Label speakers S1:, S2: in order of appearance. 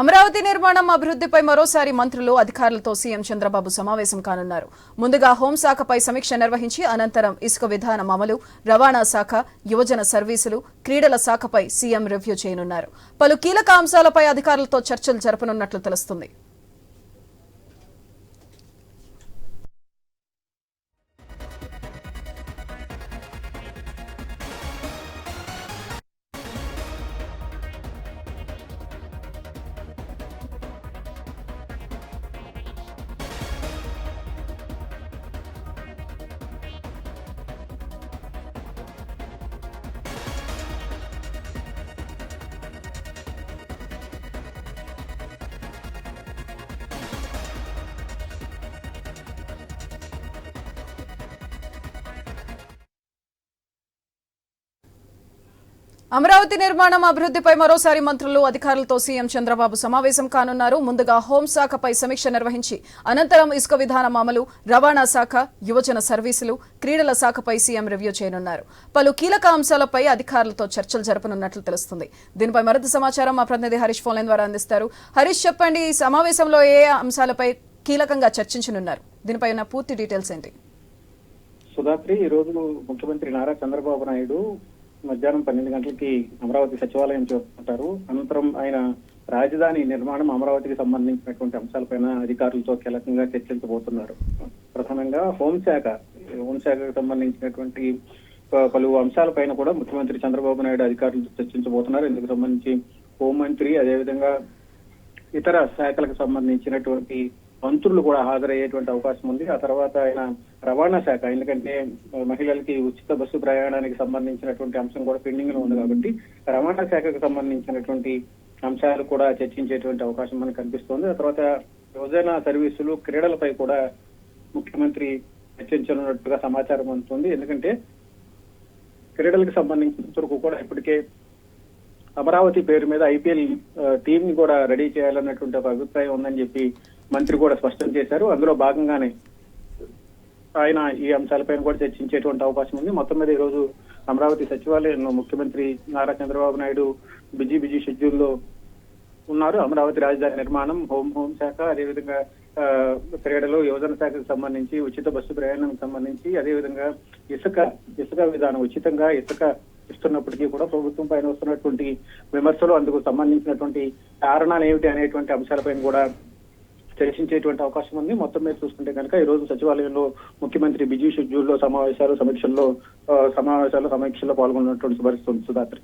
S1: అమరావతి నిర్మాణం అభివృద్ధిపై మరోసారి మంత్రులు అధికారులతో సీఎం చంద్రబాబు సమావేశం కానున్నారు. ముందుగా హోంశాఖపై సమీక్ష నిర్వహించి అనంతరం ఇసుక విధానం అమలు రవాణా శాఖ యువజన సర్వీసులు క్రీడల శాఖపై సీఎం రివ్యూ చేయనున్నారు. పలు కీలక అంశాలపై అధికారులతో చర్చలు జరపనున్నట్లు తెలుస్తుంది. అమరావతి నిర్మాణం అభివృద్ధిపై మరోసారి మంత్రులు అధికారులతో సీఎం చంద్రబాబు సమావేశం కానున్నారు. ముందుగా హోంశాఖపై సమీక్ష నిర్వహించి అనంతరం ఇసుక విధానం అమలు రవాణా శాఖ యువజన సర్వీసులు క్రీడల శాఖపై సీఎం రివ్యూ చేయనున్నారు. పలు కీలక అంశాలపై అధికారులతో చర్చలు జరపనున్నట్లు తెలుస్తుంది. దీనిపై మరింత సమాచారం మా ప్రతినిధి హరీష్ ఫోన్లైన్ ద్వారా అందిస్తారు. హరీష్ చెప్పండి ఈ సమావేశంలో ఏ ఏ అంశాలపై కీలకంగా చర్చించనున్నారు? దీనిపై ఉన్న పూర్తి డీటెయిల్స్ ఏంటి?
S2: సుధాత్రి ఈ రోజు ముఖ్యమంత్రి నారా చంద్రబాబు నాయుడు మధ్యాహ్నం పన్నెండు గంటలకి అమరావతి సచివాలయం చేరుకుంటారు. అనంతరం ఆయన రాజధాని నిర్మాణం అమరావతికి సంబంధించినటువంటి అంశాలపైన అధికారులతో కీలకంగా చర్చించబోతున్నారు. ప్రధానంగా హోంశాఖ హోంశాఖకు సంబంధించినటువంటి పలు అంశాలపైన కూడా ముఖ్యమంత్రి చంద్రబాబు నాయుడు అధికారులతో చర్చించబోతున్నారు. ఇందుకు సంబంధించి హోంమంత్రి అదేవిధంగా ఇతర శాఖలకు సంబంధించినటువంటి మంత్రులు కూడా హాజరయ్యేటువంటి అవకాశం ఉంది. ఆ తర్వాత ఆయన రవాణా శాఖ ఎందుకంటే మహిళలకి ఉచిత బస్సు ప్రయాణానికి సంబంధించినటువంటి అంశం కూడా పెండింగ్లో ఉంది కాబట్టి రవాణా శాఖకు సంబంధించినటువంటి అంశాలు కూడా చర్చించేటువంటి అవకాశం మనకు కనిపిస్తోంది. ఆ తర్వాత యువజన సర్వీసులు క్రీడలపై కూడా ముఖ్యమంత్రి చర్చించనున్నట్టుగా సమాచారం అందుతుంది. ఎందుకంటే క్రీడలకు సంబంధించినంత వరకు కూడా ఇప్పటికే అమరావతి పేరు మీద ఐపీఎల్ టీం ని కూడా రెడీ చేయాలన్నటువంటి ఒక అభిప్రాయం ఉందని చెప్పి మంత్రి కూడా స్పష్టం చేశారు. అందులో భాగంగానే ఆయన ఈ అంశాలపైన కూడా చర్చించేటువంటి అవకాశం ఉంది. మొత్తం మీద ఈ రోజు అమరావతి సచివాలయంలో ముఖ్యమంత్రి నారా చంద్రబాబు నాయుడు బిజీ బిజీ షెడ్యూల్లో ఉన్నారు. అమరావతి రాజధాని నిర్మాణం హోం హోం శాఖ అదేవిధంగా క్రీడలు యువజన శాఖకు సంబంధించి ఉచిత బస్సు ప్రయాణానికి సంబంధించి అదేవిధంగా ఇసుక ఇసుక విధానం ఉచితంగా ఇసుక ఇస్తున్నప్పటికీ కూడా ప్రభుత్వం పైన వస్తున్నటువంటి విమర్శలు అందుకు సంబంధించినటువంటి కారణాలు ఏమిటి అనేటువంటి అంశాలపైన కూడా చర్చించేటువంటి అవకాశం ఉంది. మొత్తం మీద చూసుకుంటే కనుక ఈ రోజు సచివాలయంలో ముఖ్యమంత్రి బిజీ షెడ్యూల్లో సమావేశాలు సమీక్షల్లో సమావేశాలు సమీక్షల్లో పాల్గొన్నటువంటి పరిస్థితి ఉంది సుధాత్రి